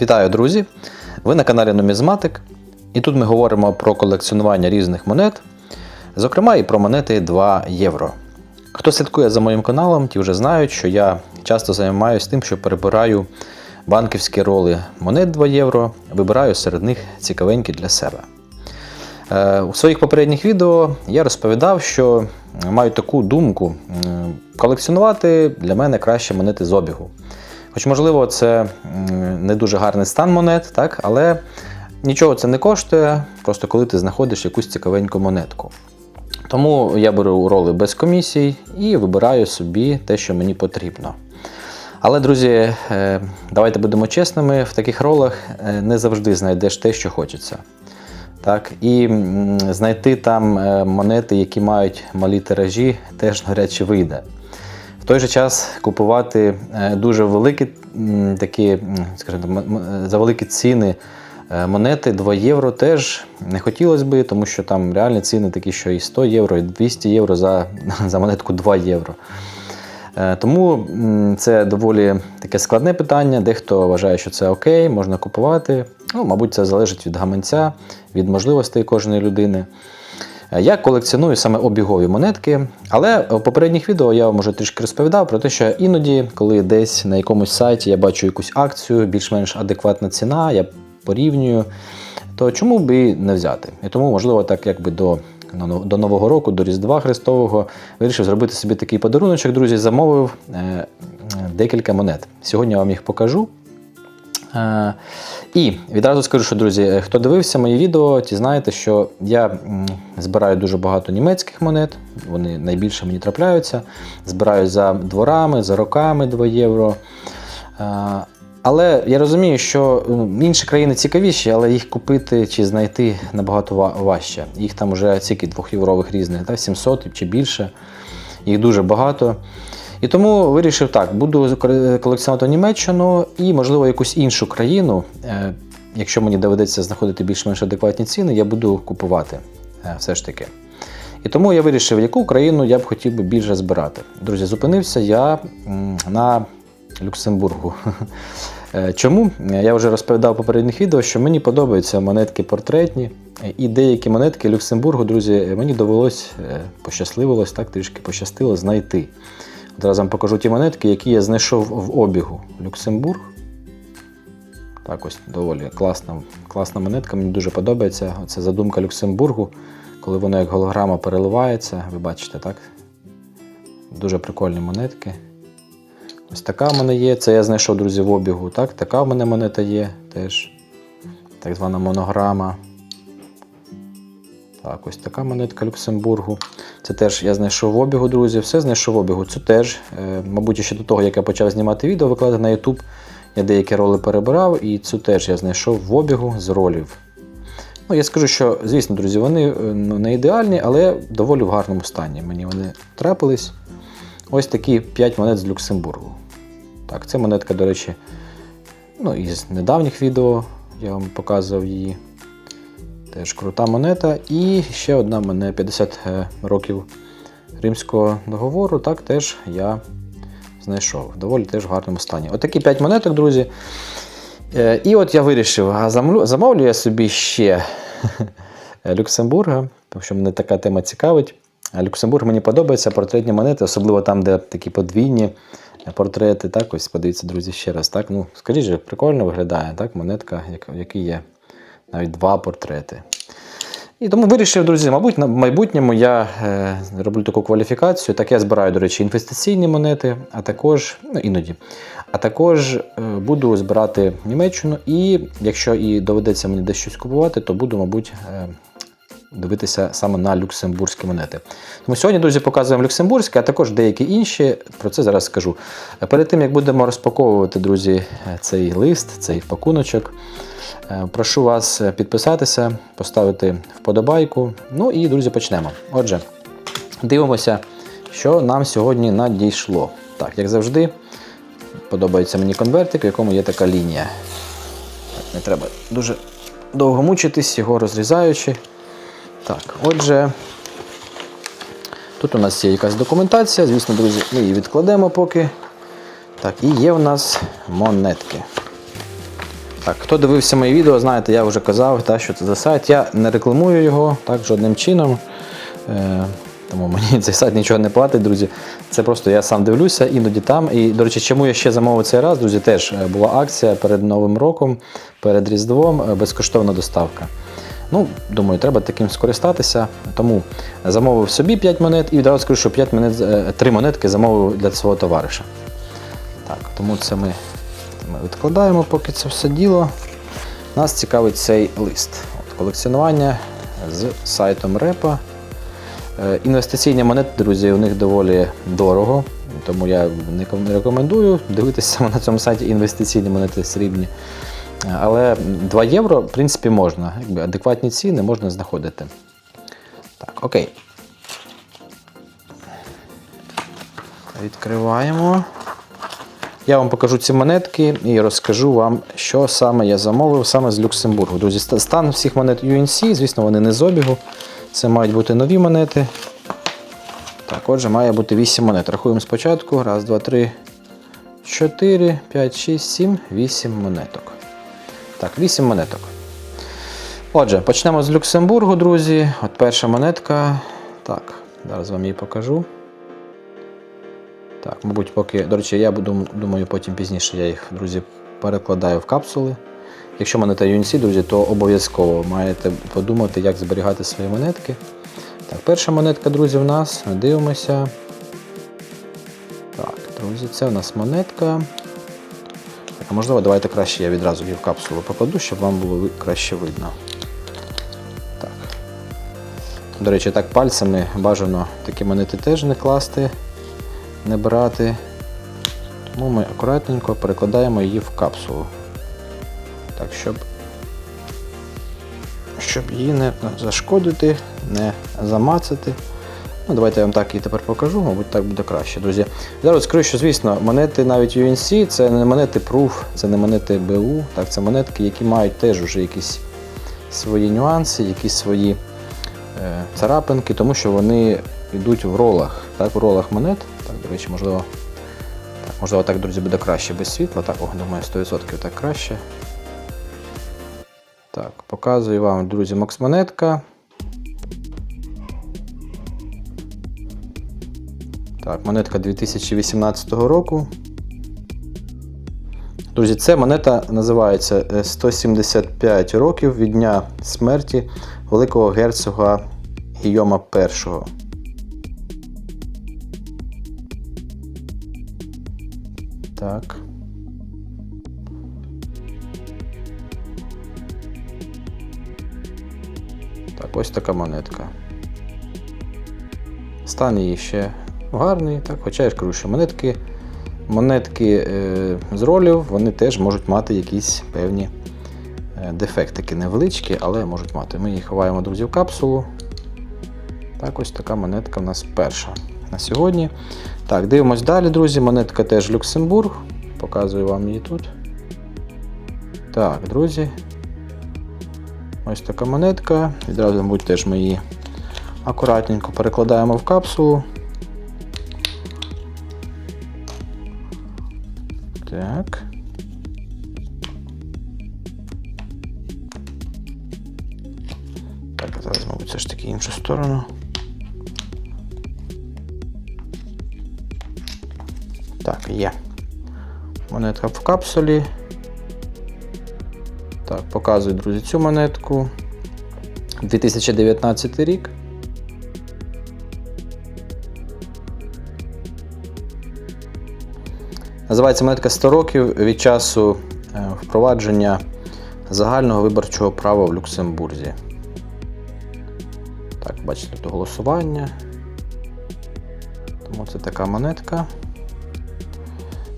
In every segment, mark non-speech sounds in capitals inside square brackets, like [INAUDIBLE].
Вітаю, друзі! Ви на каналі Нумізматик, і тут ми говоримо про колекціонування різних монет, зокрема і про монети 2 євро. Хто слідкує за моїм каналом, ті вже знають, що я часто займаюся тим, що перебираю банківські роли монет 2 євро, вибираю серед них цікавенькі для себе. Е, У своїх попередніх відео я розповідав, що маю таку думку: колекціонувати для мене краще монети з обігу. Хоч, можливо, це не дуже гарний стан монет, так? але нічого це не коштує, просто коли ти знаходиш якусь цікавеньку монетку. Тому я беру роли без комісій і вибираю собі те, що мені потрібно. Але, друзі, е, давайте будемо чесними, в таких ролах е, не завжди знайдеш те, що хочеться. Так, і знайти там е, монети, які мають малі тиражі, теж навряд чи вийде. Той же час купувати е, дуже великі такі, скажімо, за великі ціни е, монети 2 євро теж не хотілося би, тому що там реальні ціни такі, що і 100 євро, і 200 євро за, [LAUGHS] за монетку 2 євро. Е, Тому це доволі таке складне питання. Дехто вважає, що це окей, можна купувати. Ну, мабуть, це залежить від гаманця, від можливостей кожної людини. Е, Я колекціоную саме обігові монетки, але в попередніх відео я вам вже трішки розповідав про те, що іноді, коли десь на якомусь сайті я бачу якусь акцію, більш-менш адекватна ціна, я порівнюю, то чому б і не взяти? І тому, можливо, так якби до, до Нового року, до Різдва Христового, вирішив зробити собі такий подаруночок, друзі, замовив е, е, декілька монет. Сьогодні я вам їх покажу. І відразу скажу, що друзі, е, хто дивився мої відео, ті знаєте, що я збираю дуже багато німецьких монет, вони найбільше мені трапляються. Збираю за дворами, за роками 2 євро. Е, Але я розумію, що інші країни цікавіші, але їх купити чи знайти набагато важче. Їх там вже стільки двохєврових різних, та, 700 чи більше. Їх дуже багато. І тому вирішив так: буду колекціонувати Німеччину і, можливо, якусь іншу країну. Е, Якщо мені доведеться знаходити більш-менш адекватні ціни, я буду купувати е, все ж таки. І тому я вирішив, яку країну я б хотів би більше збирати. Друзі, зупинився я на Люксембургу. [LAUGHS] Е, Чому? Я вже розповідав в попередніх відео, що мені подобаються монетки портретні, і деякі монетки Люксембургу, друзі, мені довелось, пощасливилось, так трішки пощастило знайти. Зараз вам покажу ті монетки, які я знайшов в обігу. Люксембург. Так, ось доволі класна, класна монетка, мені дуже подобається. Це задумка Люксембургу, коли воно як голограма переливається. Ви бачите, так? Дуже прикольні монетки. Ось така в мене є. Це я знайшов, друзі, в обігу. Так, така в мене монета є теж. Так звана монограма. Так, ось така монетка Люксембургу. Це теж я знайшов в обігу, друзі. Все знайшов в обігу. Це теж, е, мабуть, ще до того, як я почав знімати відео, викладати на YouTube, я деякі роли перебирав, і цю теж я знайшов в обігу з ролів. Ну, я скажу, що, звісно, друзі, вони е, ну, не ідеальні, але доволі в гарному стані. Мені вони трапились. Ось такі 5 монет з Люксембургу. Так, це монетка, до речі, ну, із недавніх відео я вам показував її. Теж крута монета. І ще одна мене 50 е, років римського договору. Так теж я знайшов. Доволі теж в гарному стані. Отакі 5 монеток, друзі. Е, І от я вирішив, а замовлю я собі ще [LAUGHS] Люксембурга, тому що мене така тема цікавить. Люксембург мені подобається, портретні монети, особливо там, де такі подвійні портрети. Так, ось подивіться, друзі, ще раз. Так, ну, скажіть прикольно виглядає, так, монетка, як- в якій є навіть два портрети. І тому вирішив, друзі, мабуть, на майбутньому я е, роблю таку кваліфікацію. Так я збираю, до речі, інвестиційні монети, а також, ну іноді, а також е, буду збирати Німеччину. І якщо і доведеться мені десь щось купувати, то буду, мабуть, е, дивитися саме на люксембурзькі монети. Тому сьогодні, друзі, показуємо люксембурзькі, а також деякі інші. Про це зараз скажу. Перед тим як будемо розпаковувати, друзі, цей лист, цей пакуночок. Е, Прошу вас е, підписатися, поставити вподобайку. Ну і, друзі, почнемо. Отже, дивимося, що нам сьогодні надійшло. Так, як завжди, подобається мені конвертик, в якому є така лінія. Так, не треба дуже довго мучитись, його розрізаючи. Так, отже, тут у нас є якась документація, звісно, друзі, ми її відкладемо поки. Так, і є у нас монетки. Так, хто дивився мої відео, знаєте, я вже казав, та, що це за сайт. Я не рекламую його так жодним чином. Е, тому мені [LAUGHS] цей сайт нічого не платить, друзі. Це просто я сам дивлюся, іноді там. І, до речі, чому я ще замовив цей раз, друзі, теж е, була акція перед Новим роком, перед Різдвом, е, безкоштовна доставка. Ну, думаю, треба таким скористатися. Тому замовив собі 5 монет і відразу скажу, що 5 монет, е, 3 монетки замовив для свого товариша. Так, тому це ми, ми відкладаємо поки це все діло. Нас цікавить цей лист. От, колекціонування з сайтом Репа. Е, Інвестиційні монети, друзі, у них доволі дорого, тому я не рекомендую дивитися на цьому сайті інвестиційні монети срібні. Але 2 євро, в принципі, можна. Якби адекватні ціни можна знаходити. Так, окей. Відкриваємо. Я вам покажу ці монетки і розкажу вам, що саме я замовив саме з Люксембургу. Друзі, стан всіх монет UNC, звісно, вони не з обігу. Це мають бути нові монети. Так, отже, має бути 8 монет. Рахуємо спочатку. Раз, два, три, 4, 5, 6, 7, 8 монеток. Так, 8 монеток. Отже, почнемо з Люксембургу, друзі. От перша монетка. Так, зараз вам її покажу. Так, мабуть, поки, до речі, я буду, думаю, потім пізніше я їх, друзі, перекладаю в капсули. Якщо монета UNC, друзі, то обов'язково маєте подумати, як зберігати свої монетки. Так, перша монетка, друзі, в нас. Дивимося. Так, друзі, це у нас монетка. Так, а можливо, давайте краще я відразу її в капсулу покладу, щоб вам було краще видно. Так. До речі, так пальцями бажано такі монети теж не класти, не брати. Тому ми акуратненько перекладаємо її в капсулу. Так, щоб, щоб її не зашкодити, не замацати. Ну, давайте я вам так і тепер покажу, мабуть, так буде краще, друзі. Зараз скажу, що, звісно, монети навіть UNC це не монети Proof, це не монети БУ, так, це монетки, які мають теж уже якісь свої нюанси, якісь свої е, царапинки, тому що вони йдуть в ролах, так, в ролах монет. Так, до речі, можливо, так, можливо, так, друзі, буде краще без світла. Так, о, думаю, 100% так краще. Так, показую вам, друзі, Макс монетка. Так, монетка 2018 року. Друзі, ця монета називається е, 175 років від дня смерті великого герцога Гійома І. Так. Так, ось така монетка. Стан її ще гарний, так, хоча я ж кажу, що монетки, монетки е, з ролів вони теж можуть мати якісь певні е, дефектики невеличкі, але можуть мати. Ми її ховаємо, друзі, в капсулу. Так, ось така монетка в нас перша на сьогодні. Так, дивимось далі, друзі. Монетка теж Люксембург. Показую вам її тут. Так, друзі. Ось така монетка. Відразу, мабуть, теж ми її акуратненько перекладаємо в капсулу. Так, є. Монетка в капсулі. Так, показую, друзі, цю монетку. 2019 рік. Називається монетка 100 років від часу е, впровадження загального виборчого права в Люксембурзі. Так, бачите, тут голосування. Тому це така монетка.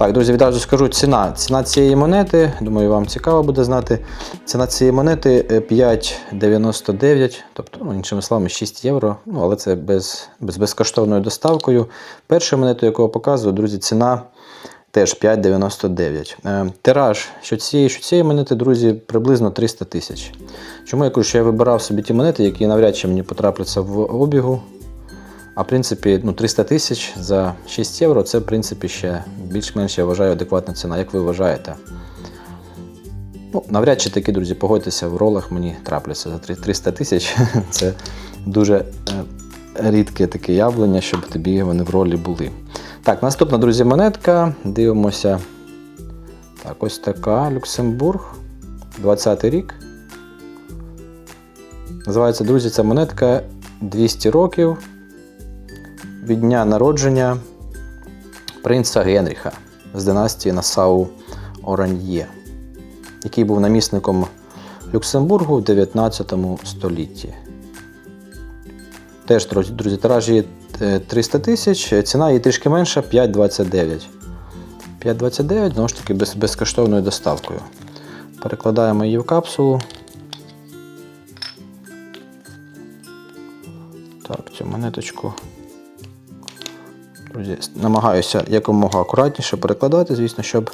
Так, друзі, відразу скажу ціна. Ціна цієї монети, думаю, вам цікаво буде знати. Ціна цієї монети е, 5,99, тобто, ну, іншими словами, 6 євро, ну, але це без, без безкоштовною доставкою. Першу монету, яку я показую, друзі, ціна теж 5,99. Е, Тираж що цієї, що цієї монети, друзі, приблизно 300 тисяч. Чому я кажу, що я вибирав собі ті монети, які навряд чи мені потрапляться в обігу. А в принципі, ну, 300 тисяч за 6 євро це, в принципі, ще більш-менш я вважаю адекватна ціна. Як ви вважаєте? Ну, навряд чи такі, друзі, погодьтеся, в ролах мені трапляться за 300 тисяч. [LAUGHS] Це дуже е, рідке таке явлення, щоб тобі вони в ролі були. Так, наступна, друзі, монетка. Дивимося. Так, ось така Люксембург. 20-й рік. Називається, друзі, ця монетка 200 років від дня народження принца Генріха з династії Насау Оран'є, який був намісником Люксембургу в 19 столітті. Теж, друзі, друзі, тираж її е, 300 тисяч, ціна її трішки менша 5,29. 5,29, знову ж таки, без, безкоштовною доставкою. Перекладаємо її в капсулу. Так, цю монеточку. Намагаюся якомога акуратніше перекладати, звісно, щоб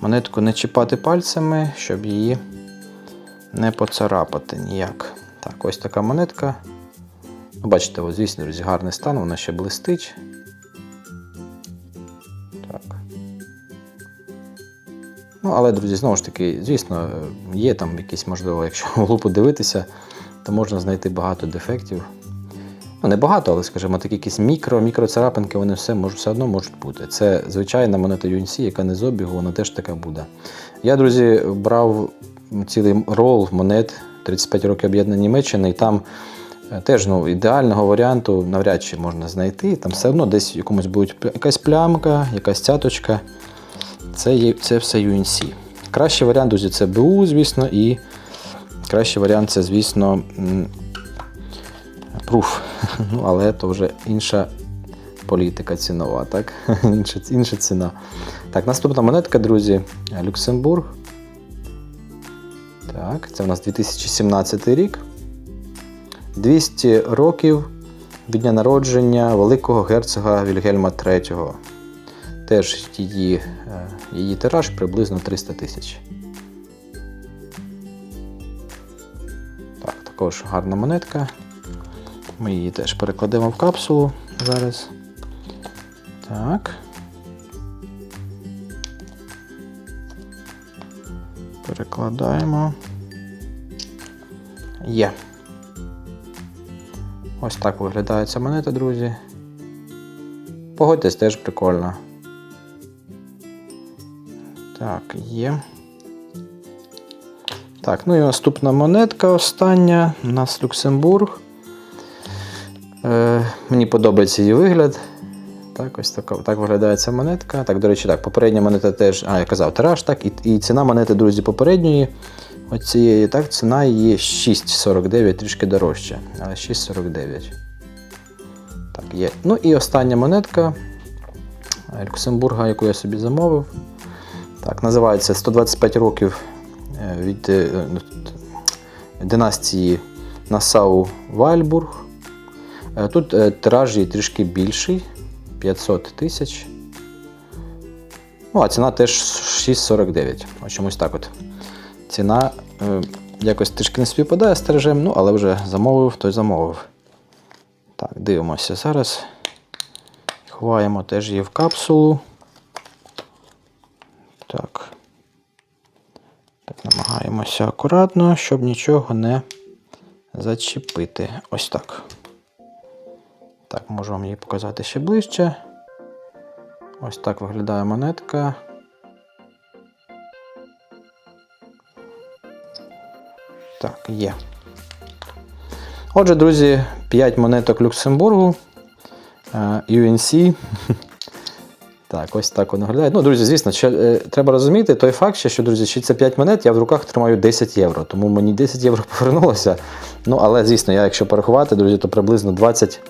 монетку не чіпати пальцями, щоб її не поцарапати ніяк. Так, ось така монетка. Ну, Бачите, ось, звісно, друзі, гарний стан, вона ще блистить. Так. Ну, але, друзі, знову ж таки, звісно, є там якісь, можливо, якщо [LAUGHS] в лупу дивитися, то можна знайти багато дефектів. Ну, не багато, але, скажімо, такі якісь мікро, мікроцарапинки, вони все, можуть, все одно можуть бути. Це звичайна монета UNC, яка не з обігу, вона теж така буде. Я, друзі, брав цілий рол монет 35 років об'єднаної Німеччини, і там е, теж ну, ідеального варіанту навряд чи можна знайти. Там все одно десь якомусь буде якась плямка, якась цяточка. Це, є, це все UNC. Кращий варіант, друзі, це БУ, звісно, і кращий варіант це, звісно, Proof. [LAUGHS] Ну, але то вже інша політика цінова, так? [LAUGHS] інша, інша ціна. Так, наступна монетка, друзі, Люксембург. Так, це у нас 2017 рік. 200 років від дня народження великого герцога Вільгельма III. Теж її, е, її тираж приблизно 300 тисяч. Так, також гарна монетка. Ми її теж перекладемо в капсулу зараз. Так. Перекладаємо. Є. Ось так виглядає ця монета, друзі. Погодьтесь, теж прикольно. Так, є. Так, ну і наступна монетка остання. У нас Люксембург. Е, мені подобається її вигляд. Так, ось така, так виглядає ця монетка. Так, до речі, так, попередня монета теж, а, я казав, тираж, так, і, і ціна монети, друзі, попередньої. Оцієї, так, ціна її 6,49, трішки дорожча, але 6,49. Так, є. Ну і остання монетка Люксембурга, яку я собі замовив. Так, називається 125 років е, від е, ну, династії Насау Вальбург. Е, Тут е, тираж її трішки більший 500 тисяч. Ну, а ціна теж 6,49. Ось чомусь так от. Ціна е, якось трішки не співпадає з тиражем, ну, але вже замовив, то й замовив. Так, дивимося зараз. Ховаємо теж її в капсулу. Так. Так, намагаємося акуратно, щоб нічого не зачепити. Ось так. Так, можу вам її показати ще ближче. Ось так виглядає монетка. Так, є. Отже, друзі, 5 монеток Люксембургу. е, UNC. [LAUGHS] Так, ось так воно виглядає. Ну, друзі, звісно, ще, е, треба розуміти той факт, ще, що, друзі, що це 5 монет, я в руках тримаю 10 євро. Тому мені 10 євро [LAUGHS] повернулося. Ну, але, звісно, я, якщо порахувати, друзі, то приблизно 20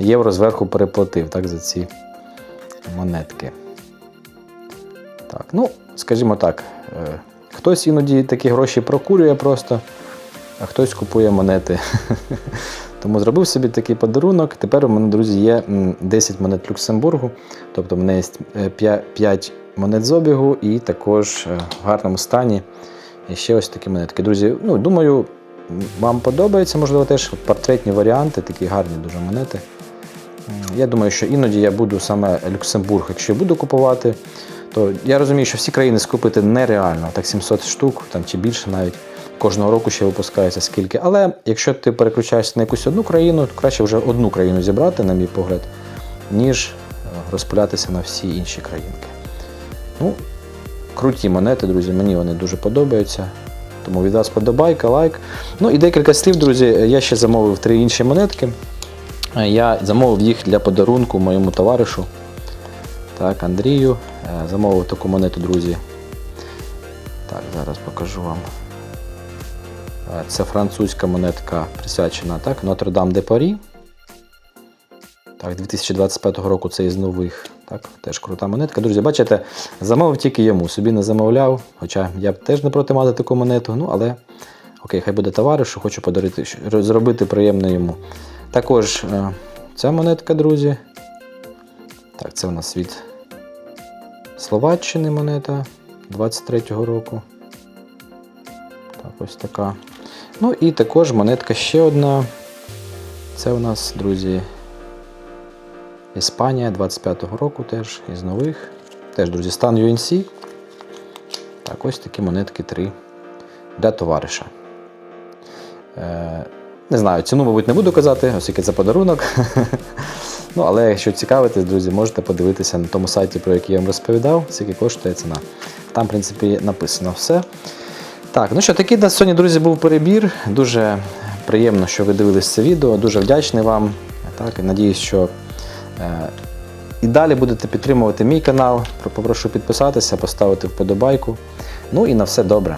євро зверху переплатив так, за ці монетки. Так, ну, скажімо так, е, хтось іноді такі гроші прокурює просто, а хтось купує монети. [LAUGHS] Тому зробив собі такий подарунок. Тепер у мене, друзі, є 10 монет Люксембургу. Тобто в мене є 5 монет з обігу і також е, в гарному стані і ще ось такі монетки. Друзі, ну, думаю, вам подобається, можливо, теж портретні варіанти, такі гарні дуже монети. Я думаю, що іноді я буду саме Люксембург, якщо буду купувати, То я розумію, що всі країни скупити нереально, так 700 штук там, чи більше навіть. Кожного року ще випускається скільки. Але якщо ти переключаєшся на якусь одну країну, то краще вже одну країну зібрати, на мій погляд, ніж е, розпилятися на всі інші країнки. Ну, круті монети, друзі, мені вони дуже подобаються. Тому від вас подобайка, лайк. Ну і декілька слів, друзі. Я ще замовив три інші монетки. Е, Я замовив їх для подарунку моєму товаришу. Так, Андрію. Е, Замовив таку монету, друзі. Так, зараз покажу вам. Е, Це французька монетка присвячена так, Notre-Dame de Paris. Так, 2025 року це із нових. Так, теж крута монетка. Друзі, бачите, замовив тільки йому, собі не замовляв. Хоча я б теж не проти мати таку монету. Ну, але окей, хай буде товаришу, хочу подарити, зробити приємно йому. Також е, ця монетка, друзі. Так, це у нас від Словаччини монета 23-го року. Так, ось така. Ну і також монетка ще одна. Це у нас, друзі, Іспанія 25-го року теж із нових. Теж, друзі, стан UNC. Так, ось такі монетки три для товариша. Не знаю, ціну, мабуть, не буду казати, оскільки це подарунок. [LAUGHS] ну, але якщо цікавитесь, друзі, можете подивитися на тому сайті, про який я вам розповідав, скільки коштує ціна. Там, в принципі, написано все. Так, ну що, такий на сьогодні, друзі, був перебір. Дуже приємно, що ви дивились це відео. Дуже вдячний вам. Так, надіюсь, що е, і далі будете підтримувати мій канал. Попрошу підписатися, поставити вподобайку. Ну і на все добре.